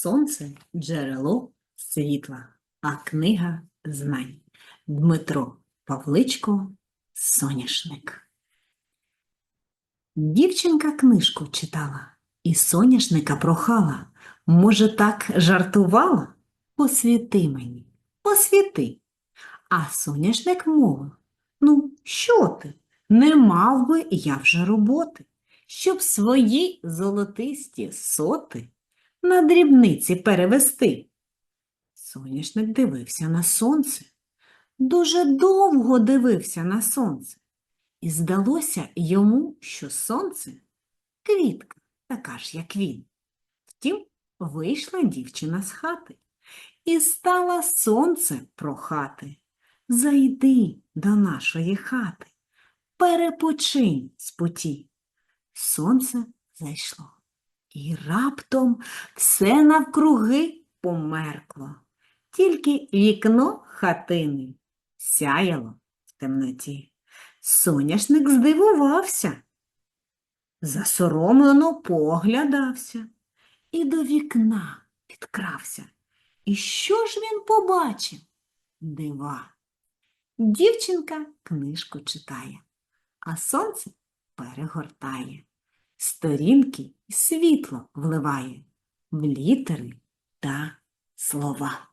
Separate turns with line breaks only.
Сонце джерело світла, а книга знань. Дмитро Павличко Соняшник. Дівчинка книжку читала і соняшника прохала. Може, так жартувала? Посвіти мені, посвіти. А соняшник мовив: Ну, що ти? Не мав би я вже роботи, щоб свої золотисті соти на дрібниці перевести. Соняшник дивився на сонце, дуже довго дивився на сонце, і здалося йому, що сонце квітка, така ж, як він. Втім, вийшла дівчина з хати і стала сонце прохати. Зайди до нашої хати, перепочинь з путі. Сонце зайшло, і раптом все навкруги померкло, тільки вікно хатини сяяло в темноті. Соняшник здивувався, засоромлено поглядався і до вікна підкрався. І що ж він побачив? Дива. Дівчинка книжку читає, а сонце перегортає. Сторінки і світло вливає в літери та слова.